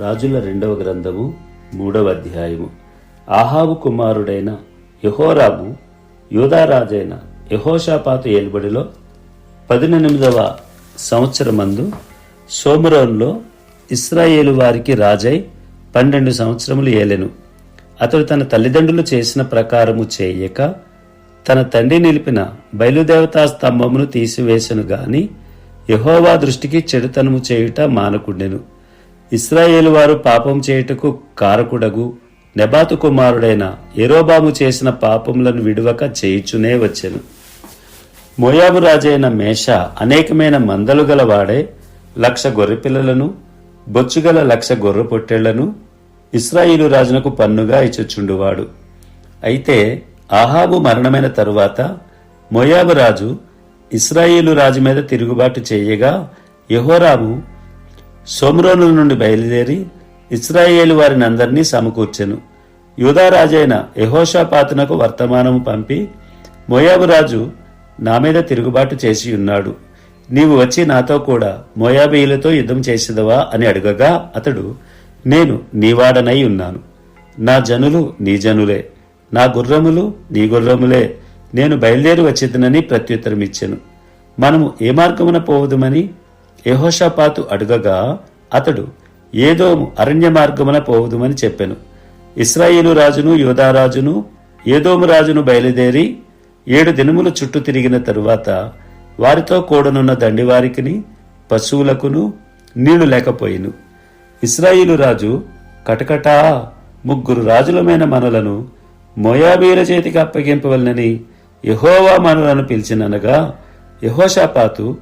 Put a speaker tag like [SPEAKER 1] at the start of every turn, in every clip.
[SPEAKER 1] రాజుల రెండవ గ్రంథము మూడవ అధ్యాయము. ఆహాబు కుమారుడైన యహోరాబు యూదారాజైన యహోషాపాత ఏలుబడిలో పదినెనిమిదవ సంవత్సరమందు సోమరోన్లో ఇస్రాయేలు వారికి రాజై పన్నెండు సంవత్సరములు ఏలెను. అతడు తన తల్లిదండ్రులు చేసిన ప్రకారము చేయక తన తండ్రి నిలిపిన బయలుదేవతా స్తంభమును తీసివేసెను గాని యహోవా దృష్టికి చెడుతనము చేయుట మానకుండెను. ఇస్రాయేలు వారు పాపం చేయుటకు కారకుడగు నెబాతు కుమారుడైన ఎరోబాము చేసిన పాపములను విడువక చేయుచునే వచ్చెను. మోయాబు రాజైన మేష అనేకమైన మందలు గలవాడే లక్ష గొర్రెపిల్లలను బొచ్చుగల లక్ష గొర్రె పొట్టేళ్ళను ఇస్రాయిలు రాజునకు పన్నుగా ఇచ్చుచుండువాడు. అయితే ఆహాబు మరణమైన తరువాత మోయాబు రాజు ఇస్రాయేలు రాజు మీద తిరుగుబాటు చేయగా యహోరాము సోమ్రోను నుండి బయలుదేరి ఇస్రాయేలు వారిని అందరినీ సమకూర్చెను. యూదారాజైన యహోషాపాతునకు వర్తమానము పంపి మోయాబు రాజు నా మీద తిరుగుబాటు చేసి ఉన్నాడు. నీవు వచ్చి నాతో కూడా మోయాబీయులతో యుద్ధం చేసేదవా అని అడగగా అతడు నేను నీవాడనై ఉన్నాను. నా జనులు నీ జనులే. నా గుర్రములు నీ గుర్రములే. నేను బయలుదేరి వచ్చేదనని ప్రత్యుత్తరమిచ్చెను. మనము ఏ మార్గమున పోవదుమని యహోషపాతు అడుగగా అతడు ఏదోము అరణ్య మార్గమున పోవుదుమని చెప్పెను. ఇస్రాయేలు రాజును యోధారాజును ఏదోము రాజును బయలుదేరి ఏడు దినములు చుట్టూ తిరిగిన తరువాత వారితో కూడనున్న దండివారికిని పశువులకును నీళ్ళు లేకపోయిను. ఇస్రాయిలు రాజు కటకటా ముగ్గురు రాజులమైన మనలను మోయాబీల చేతికి అప్పగింపవలనని యహోవా మనలను పిలిచిననగా యహోషాపాతు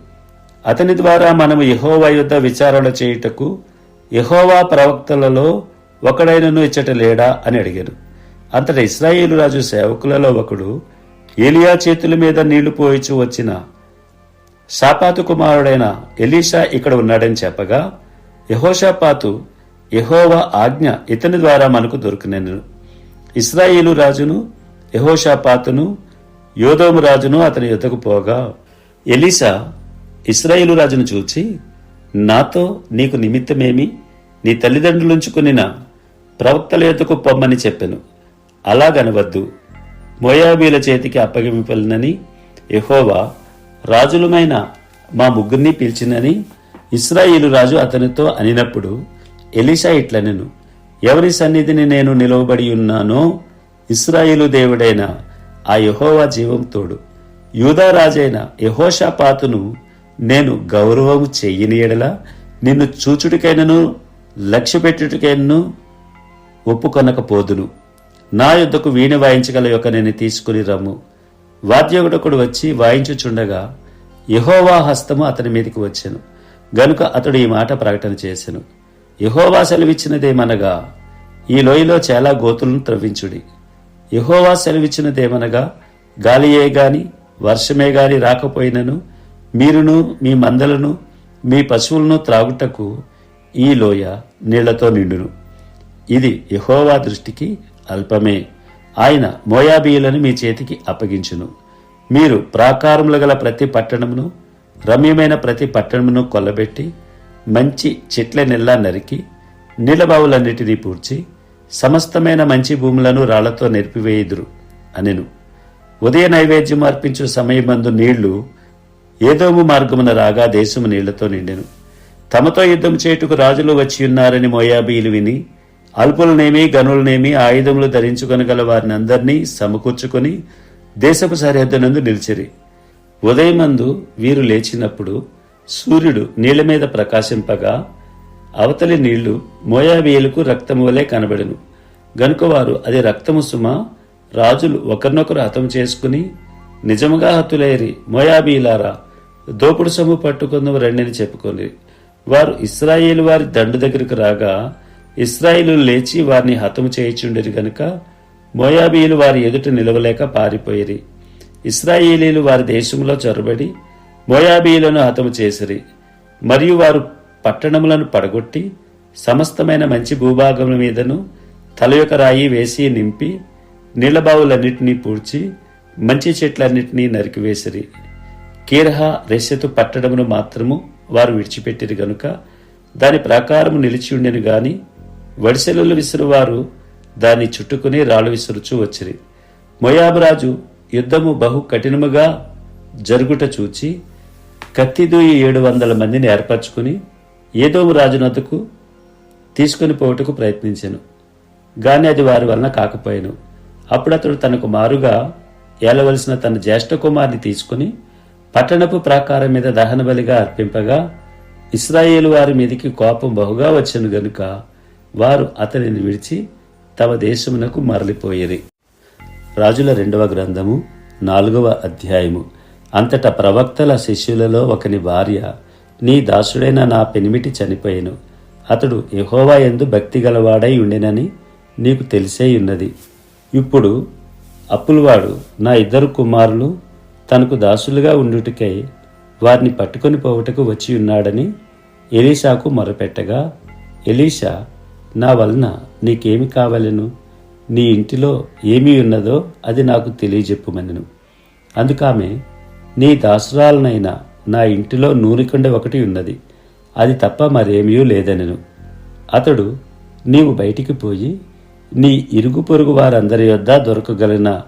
[SPEAKER 1] అతని ద్వారా మనము యహోవా యుద్ధ విచారణ చేయుటకు యహోవా ప్రవక్తలలో ఒకడైనను ఇచ్చట లేడా అని అడిగాను. అంతట ఇస్రాయేలు రాజు సేవకులలో ఒకడు ఏలియా చేతుల మీద నీళ్ళు పోయిచు వచ్చిన షాపాతు కుమారుడైన ఎలీషా ఇక్కడ ఉన్నాడని చెప్పగా యహోషాపాతు యహోవా ఆజ్ఞ ఇతని ద్వారా మనకు దొరికినను. ఇస్రాయేలు రాజును యహోషాపాతును యోదోము రాజును అతని యుద్ధకు పోగా ఎలీసా ఇస్రాయేలు రాజును చూచి నాతో నీకు నిమిత్తమేమి? నీ తల్లిదండ్రులుంచుకునిన ప్రవక్తల యుద్ధకు పొమ్మని చెప్పెను. అలాగనవద్దు. మోయాబీల చేతికి అప్పగింపలనని ఎహోవా రాజులమైన మా ముగ్గురిని పిలిచినని ఇస్రాయిలు రాజు అతనితో అనినప్పుడు ఎలీషా ఇట్లనెను. ఎవరి సన్నిధిని నేను నిలవబడి ఉన్నానో ఇస్రాయిలు దేవుడైన ఆ యహోవా జీవం తోడు. యూదా రాజైన యహోషాపాతును నేను గౌరవము చెయ్యని ఎడల నిన్ను చూచుటికైనను లక్ష్యపెట్టుటికైనను ఒప్పుకొనకపోదును. నా యుద్ధకు వీణ వాయించగల యొక్క నేను తీసుకుని రమ్ము. వాద్యోగుడొకడు వచ్చి వాయించుచుండగా యహోవా హస్తము అతని మీదకి వచ్చెను. గనుక అతడు ఈ మాట ప్రకటన చేసెను. యహోవా సెలవిచ్చినదేమనగా ఈ లోయలో చాలా గోతులను త్రవ్వించుడి. యహోవా సెలవిచ్చినదేమనగా గాలియే గాని వర్షమే గాని రాకపోయినను మీరును మీ మందలను మీ పశువులను త్రాగుటకు ఈ లోయ నీళ్ళతో నిండును. ఇది యహోవా దృష్టికి అల్పమే. ఆయన మోయాబీయులను మీ చేతికి అప్పగించును. మీరు ప్రాకారములు గల ప్రతి పట్టణమును రమ్యమైన ప్రతి పట్టణమును కొల్లబెట్టి మంచి చెట్ల నెల్లా నరికి నీలబావులన్నిటినీ పూడ్చి సమస్తమైన మంచి భూములను రాళ్ళతో నెరిపివేయుదురు అనెను. ఉదయ నైవేద్యం అర్పించు సమయమందు నీళ్ళు ఏదోము మార్గమున రాగా దేశము నీళ్ళతో నిండెను. తమతో యుద్ధం చేయుటకు రాజులు వచ్చి ఉన్నారని మోయాబీలు విని అల్పులనేమి గనులనేమి ఆయుధములు ధరించుకొనగల వారిని అందరినీ సమకూర్చుకొని దేశపు సరిహద్దునందు నిలిచిరి. ఉదయమందు వీరు లేచినప్పుడు సూర్యుడు నీళ్ళ మీద ప్రకాశింపగా అవతలి నీళ్ళు మోయాబీయులకు రక్తము వలె కనబడెను. గనుక వారు అది రక్తము సుమ రాజులు ఒకరినొకరు హతం చేసుకుని నిజముగా హతులేరి మోయాబీలారా దోపుడు సొమ్ము పట్టుకుందాం రండిని చెప్పుకొని వారు ఇస్రాయేలు వారి దండు దగ్గరకు రాగా ఇస్రాయేలు లేచి వారిని హతము చేయిచుండేరు గనుక మోయాబీయులు వారి ఎదుట నిలవలేక పారిపోయిరి. ఇస్రాయేలీలు వారి దేశంలో చొరబడి మోయాబీయులను హతము చేసిరి. మరియు వారు పట్టణములను పడగొట్టి సమస్తమైన మంచి భూభాగముల మీదను తల యొక్క రాయి వేసి నింపి నీళ్ళబావులన్నింటినీ పూడ్చి మంచి చెట్లన్నిటినీ నరికివేసిరి కీరహ రెస్సెతు పట్టడమును మాత్రము వారు విడిచిపెట్టిరు గనుక దాని ప్రాకారము నిలిచి ఉండెను గాని వడిసెలు విసురువారు దాన్ని చుట్టుకుని రాళ్ళు విసురుచూ వచ్చిరి. మొయాబరాజు యుద్ధము బహు కఠినముగా జరుగుట చూచి కత్తిదూయి ఏడు వందల మందిని ఏర్పరచుకుని ఏదోము రాజునద్దుకు తీసుకుని పోవుటకు ప్రయత్నించాను. గాని అది వారి వలన కాకపోయాను. అప్పుడు అతడు తనకు మారుగా ఏలవలసిన తన జ్యేష్ఠ కుమార్ని తీసుకుని పట్టణపు ప్రాకారం మీద దహన బలిగా అర్పింపగా ఇస్రాయేలు వారి మీదికి కోపం బహుగా వచ్చను గనుక వారు అతనిని విడిచి తమ దేశమునకు మరలిపోయేది రాజుల రెండవ గ్రంథము నాలుగవ అధ్యాయము. అంతటా ప్రవక్తల శిష్యులలో ఒకని భార్య నీ దాసుడైన నా పెనిమిటి చనిపోయాను. అతడు యహోవా యందు భక్తి గలవాడై ఉండెనని నీకు తెలిసే ఉన్నది ఇప్పుడు అప్పులవాడు నా ఇద్దరు కుమారులు తనకు దాసులుగా ఉండుటకై వారిని పట్టుకొని పోవుటకు వచ్చి ఉన్నాడని ఎలీషాకు మొరపెట్టగా ఎలీషా నా వలన నీకేమి కావలను? నీ ఇంటిలో ఏమీ ఉన్నదో అది నాకు తెలియజెప్పుమనెను. అందుకామె నీ దాసురాలనైనా నా ఇంటిలో నూనెకుండ ఒకటి ఉన్నది. అది తప్ప మరేమీ లేదనెను. అతడు నీవు బయటికి పోయి నీ ఇరుగు పొరుగు వారందరి యొద్ద దొరకగలిగిన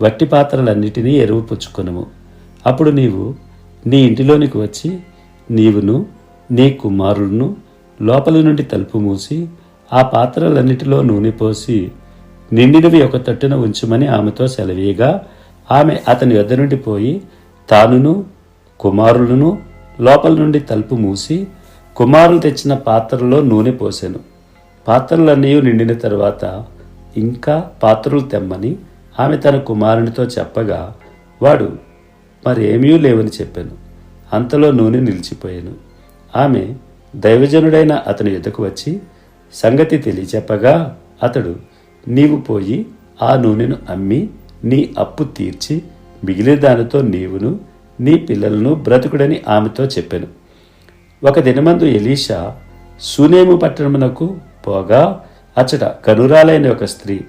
[SPEAKER 1] వట్టి పాత్రలన్నిటినీ ఎరువు పుచ్చుకొనుము. అప్పుడు నీవు నీ ఇంటిలోనికి వచ్చి నీవును నీ కుమారుడును లోపల నుండి తలుపు మూసి ఆ పాత్రలన్నిటిలో నూనె పోసి నిండినవి ఒక తట్టున ఉంచుమని ఆమెతో సెలవీయగా ఆమె అతని వద్ద నుండి పోయి తానును కుమారులను లోపల నుండి తలుపు మూసి కుమారులు తెచ్చిన పాత్రలో నూనె పోశాను పాత్రలన్నీ నిండిన తర్వాత ఇంకా పాత్రలు తెమ్మని ఆమె తన కుమారునితో చెప్పగా వాడు మరేమీ లేవని చెప్పాను. అంతలో నూనె నిలిచిపోయాను. ఆమె దైవజనుడైన అతని ఎదుకు వచ్చి సంగతి తెలియచెప్పగా అతడు నీవు పోయి ఆ నూనెను అమ్మి నీ అప్పు తీర్చి మిగిలిన దానితో నీవును నీ పిల్లలను బ్రతుకుడని ఆమెతో చెప్పాను. ఒక దినమందు ఎలీషా సూనేము పట్టణమునకు పోగా అచ్చట కనురాలైన ఒక స్త్రీ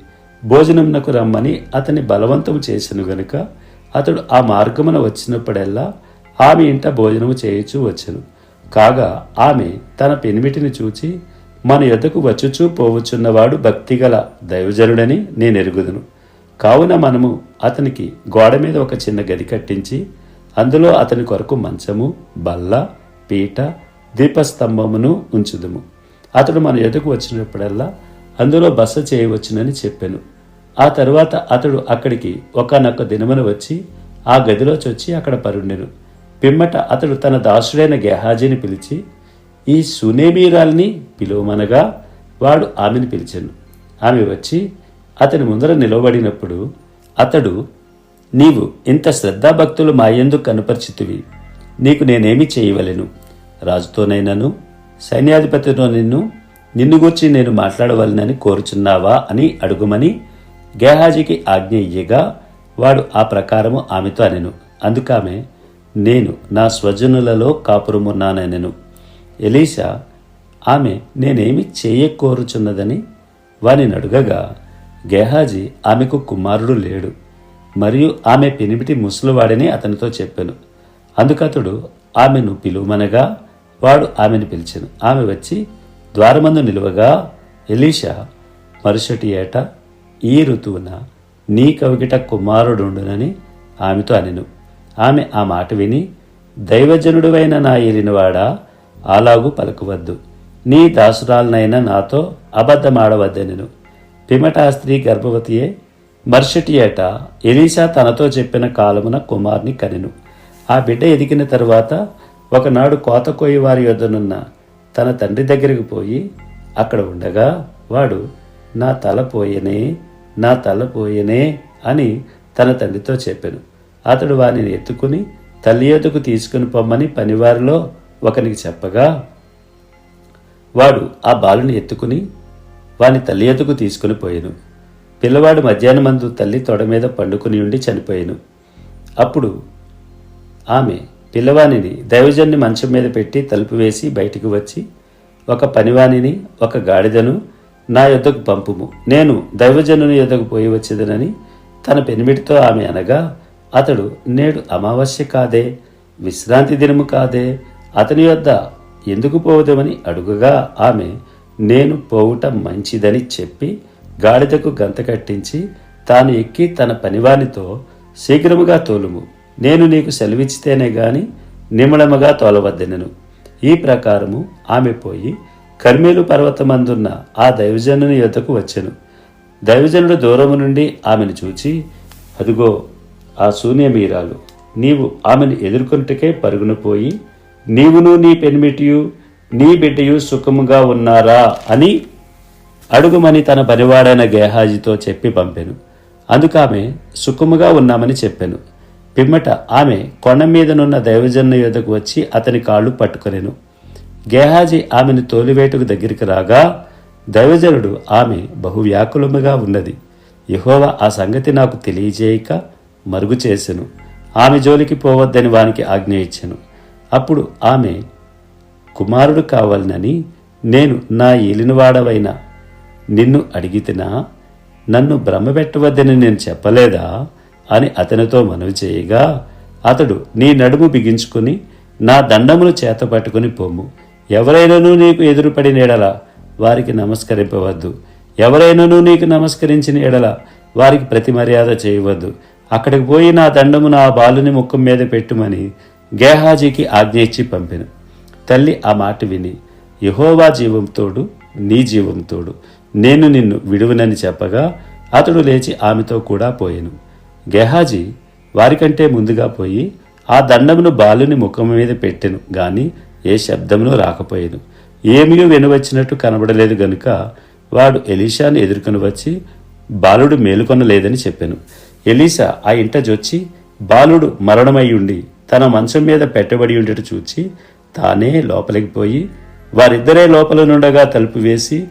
[SPEAKER 1] భోజనమునకు రమ్మని అతని బలవంతము చేసెను గనుక అతడు ఆ మార్గమున వచ్చినప్పుడెల్లా ఆమె ఇంట భోజనము చేయుచూ వచ్చెను. కాగా ఆమె తన పెనిమిటిని చూచి మన యొద్దకు వచ్చుచూ పోవచ్చున్నవాడు భక్తిగల దైవజనుడని నేను ఎరుగుదును కావున మనము అతనికి గోడ మీద ఒక చిన్న గది కట్టించి అందులో అతని కొరకు మంచము బల్ల పీట దీపస్తంభమును ఉంచుదుము. అతడు మన ఎదుకు వచ్చినప్పుడల్లా అందులో బస చేయవచ్చునని చెప్పాను. ఆ తరువాత అతడు అక్కడికి ఒకనొక దినమున వచ్చి ఆ గదిలో చొచ్చి అక్కడ పరుండెను పిమ్మట అతడు తన దాసుడైన గెహాజీని పిలిచి ఈ సునేమీరాల్ని పిలువమనగా వాడు ఆమెను పిలిచాను. ఆమె వచ్చి అతని ముందర నిలవబడినప్పుడు అతడు నీవు ఇంత శ్రద్ధాభక్తులు మాయందు కనుపరిచితివి. నీకు నేనేమి చేయవలెను? రాజుతోనైనాను సైన్యాధిపతితో నిన్ను నిన్ను గూర్చి నేను మాట్లాడవలనని కోరుచున్నావా అని అడుగుమని గేహాజీకి ఆజ్ఞ ఇయ్యగా వాడు ఆ ప్రకారము ఆమెతో అనెను. అందుకామె నేను నా స్వజనులలో కాపురమున్నానెను ఎలీషా ఆమె నేనేమి చేయకోరుచున్నదని? వాని అడుగగా గేహాజీ ఆమెకు కుమారుడు లేడు మరియు ఆమె పెనిమిటి ముసలివాడని అతనితో చెప్పాను. అందుకతడు ఆమెను పిలువమనగా వాడు ఆమెను పిలిచాను. ఆమె వచ్చి ద్వారమందు నిలువగా ఎలీషా మరుసటి ఏట ఈ ఋతువున నీ కవికిట కుమారుడుండునని ఆమెతో అనెను. ఆమె ఆ మాట విని దైవజనుడువైన నా ఏలినవాడా అలాగూ పలకవద్దు. నీ దాసురాలనైనా నాతో అబద్ధమాడవద్దనెను. పిమట ఆ స్త్రీ గర్భవతియే. మరుసటి ఏట ఎలీషా తనతో చెప్పిన కాలమున కుమార్ని కనెను. ఆ బిడ్డ ఎదిగిన తరువాత ఒకనాడు కోత కోయి వారి యొద్దనున్న తన తండ్రి దగ్గరికి పోయి అక్కడ ఉండగా వాడు నా తల పోయనే నా తల పోయనే అని తన తండ్రితో చెప్పాను. అతడు వానిని ఎత్తుకుని తల్లి ఎదుకు తీసుకుని పొమ్మని పనివారిలో ఒకనికి చెప్పగా వాడు ఆ బాలుని ఎత్తుకుని వాని తల్లి ఎదుకు తీసుకుని పోయాను. పిల్లవాడు మధ్యాహ్నం మందు తల్లి తొడ మీద పండుకుని ఉండి చనిపోయాను. అప్పుడు ఆమె పిల్లవానిని దైవజన్ని మంచం మీద పెట్టి తలుపు వేసి బయటికి వచ్చి ఒక పనివానిని ఒక గాడిదను నా యొద్దకు పంపుము. నేను దైవజనుని యొద్దకు పోయి వచ్చేదనని తన పెనిమిటితో ఆమె అనగా అతడు నేడు అమావాస్య కాదే విశ్రాంతి దినము కాదే అతని యొద్ద ఎందుకు పోవదమని అడుగగా ఆమె నేను పోవుట మంచిదని చెప్పి గాడిదకు గంత కట్టించి తాను ఎక్కి తన పనివానితో శీఘ్రముగా తోలుము. నేను నీకు సెలవిచ్చితేనే గాని నిమ్మళముగా తోలవద్దెనను. ఈ ప్రకారము ఆమె పోయి కర్మేలు పర్వతమందున్న ఆ దైవజనుని యొద్దకు వచ్చెను. దైవజనుడు దూరము నుండి ఆమెను చూచి అదిగో ఆ శూన్యమీరాలు నీవు ఆమెను ఎదుర్కొంటకే పరుగున పోయి నీవును నీ పెనిమిటియు నీ బిడ్డయు సుఖముగా ఉన్నారా? అని అడుగుమని తన పనివాడైన గేహాజీతో చెప్పి పంపెను. అందుకామె సుఖముగా ఉన్నామని చెప్పాను. పిమ్మట ఆమె కొండ మీదనున్న దైవజన్న యోధకు వచ్చి అతని కాళ్ళు పట్టుకొనెను. గేహాజీ ఆమెను తోలివేటుకు దగ్గరికి రాగా దైవజనుడు ఆమె బహువ్యాకులముగా ఉన్నది. యహోవ ఆ సంగతి నాకు తెలియజేయక మరుగు చేసెను. ఆమె జోలికి పోవద్దని వానికి ఆజ్ఞ ఇచ్చెను. అప్పుడు ఆమె కుమారుడు కావాలనని నేను నా ఏలినవాడవైన నిన్ను అడిగితినా? నన్ను భ్రమపెట్టవద్దని నేను చెప్పలేదా? అని అతనితో మనవి చేయగా అతడు నీ నడుము బిగించుకుని నా దండమును చేత పట్టుకుని పొమ్ము. ఎవరైనాను నీకు ఎదురుపడిన నీడల వారికి నమస్కరింపవద్దు. ఎవరైనాను నీకు నమస్కరించిన ఎడల వారికి ప్రతి మర్యాద చేయవద్దు. అక్కడికి పోయి నా దండము నా బాలుని ముఖం మీద పెట్టుమని గేహాజీకి ఆజ్ఞ ఇచ్చి పంపెను. తల్లి ఆ మాట విని యహోవా జీవంతోడు నీ జీవంతోడు నేను నిన్ను విడువనని చెప్పగా అతడు లేచి ఆమెతో కూడా పోయాను. గెహాజీ వారికంటే ముందుగా పోయి ఆ దండమును బాలుని ముఖం మీద పెట్టెను గాని ఏ శబ్దమును రాకపోయేను. ఏమీ వినవచ్చినట్టు కనబడలేదు గనుక వాడు ఎలీషాను ఎదుర్కొని వచ్చి బాలుడు మేలుకొనలేదని చెప్పాను. ఎలీషా ఆ ఇంట జొచ్చి బాలుడు మరణమై ఉండి తన మంచం మీద పెట్టబడి ఉండేట చూచి తానే లోపలికి పోయి వారిద్దరే లోపల నుండగా తలుపు వేసి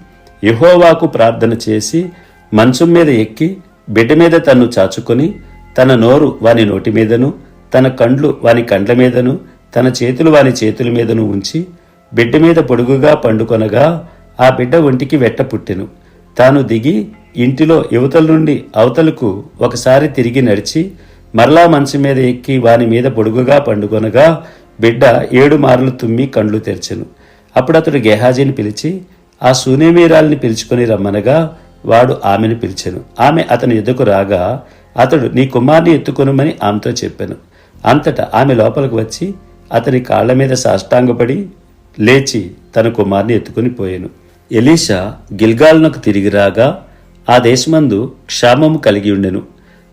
[SPEAKER 1] యహోవాకు ప్రార్థన చేసి మంచం మీద ఎక్కి బిడ్డ మీద తన్ను చాచుకొని తన నోరు వాని నోటి మీదను తన కండ్లు వాని కండ్ల మీదను తన చేతులు వాని చేతుల మీదను ఉంచి బిడ్డ మీద పొడుగుగా పండుకొనగా ఆ బిడ్డ ఒంటికి వెట్ట పుట్టెను. తాను దిగి ఇంటిలో యువతల నుండి అవతలకు ఒకసారి తిరిగి నడిచి మరలా మంచం మీద ఎక్కి వాని మీద పొడుగుగా పండుకొనగా బిడ్డ ఏడు మార్లు తుమ్మి కండ్లు తెరిచెను. అప్పుడు అతడు గెహాజీని పిలిచి ఆ సూనేమీరాల్ని పిలుచుకొని రమ్మనగా వాడు ఆమెను పిలిచెను. ఆమె అతని ఎదుకు రాగా అతడు నీ కుమార్ని ఎత్తుకొనుమని ఆమెతో చెప్పాను. అంతటా ఆమె లోపలికి వచ్చి అతని కాళ్ళ మీద సాష్టాంగపడి లేచి తన కుమార్ని ఎత్తుకుని పోయాను. ఎలీషా గిల్గాల్నకు తిరిగి రాగా ఆ దేశమందు క్షామము కలిగి ఉండెను.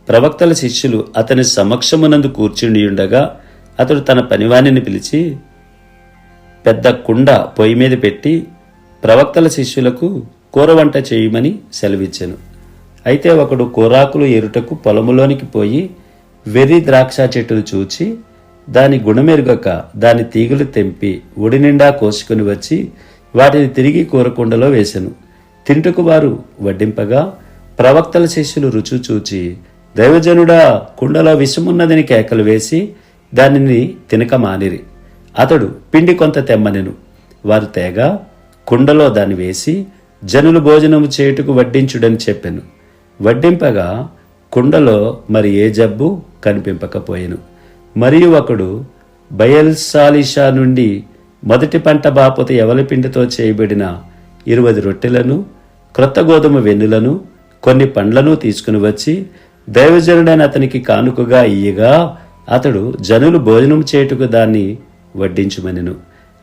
[SPEAKER 1] ప్రవక్తల శిష్యులు అతని సమక్షమునందు కూర్చుండి ఉండగా అతడు తన పనివాణిని పిలిచి పెద్ద కుండ పొయ్యి మీద పెట్టి ప్రవక్తల శిష్యులకు కూర వంట చేయమని సెలవిచ్చెను. అయితే ఒకడు కూరాకులు ఎరుటకు పొలములోనికి పోయి వెర్రి ద్రాక్ష చెట్టును చూచి దాని గుణమెరుగక దాని తీగలు తెంపి ఒడి నిండా కోసుకుని వచ్చి వాటిని తిరిగి కూరకుండలో వేసెను. తింటుకు వారు వడ్డింపగా ప్రవక్తల శిష్యులు రుచి చూచి దైవజనుడా కుండలో విషమున్నదని కేకలు వేసి దానిని తినక మానిరి. అతడు పిండి కొంత తెమ్మనెను. వారు తేగా కుండలో దాన్ని వేసి జనులు భోజనము చేయుటకు వడ్డించుడని చెప్పాను. వడ్డింపగా కుండలో మరి ఏ జబ్బు కనిపింపకపోయెను. మరియు ఒకడు బయల్సాలిషా నుండి మొదటి పంట బాపత ఎవలి పిండితో చేయబడిన ఇరవై రొట్టెలను క్రొత్త గోధుమ వెన్నులను కొన్ని పండ్లను తీసుకుని వచ్చి దైవజనుడైన అతనికి కానుకగా ఇయ్యగా అతడు జనులు భోజనం చేయుటకు దాన్ని వడ్డించుమనెను.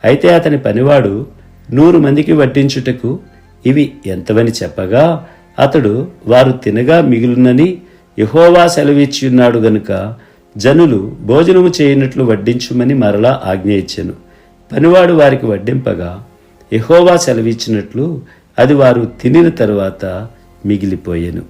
[SPEAKER 1] అయితే అతని పనివాడు నూరు మందికి వడ్డించుటకు ఇవి ఎంతవని చెప్పగా అతడు వారు తినగా మిగిలినని యహోవా సెలవిచ్చియున్నాడు గనుక జనులు భోజనము చేయనట్లు వడ్డించుమని మరలా ఆజ్ఞ ఇచ్చెను పనివాడు వారికి వడ్డింపగా యహోవా సెలవిచ్చినట్లు అది వారు తినిన తరువాత మిగిలిపోయెను.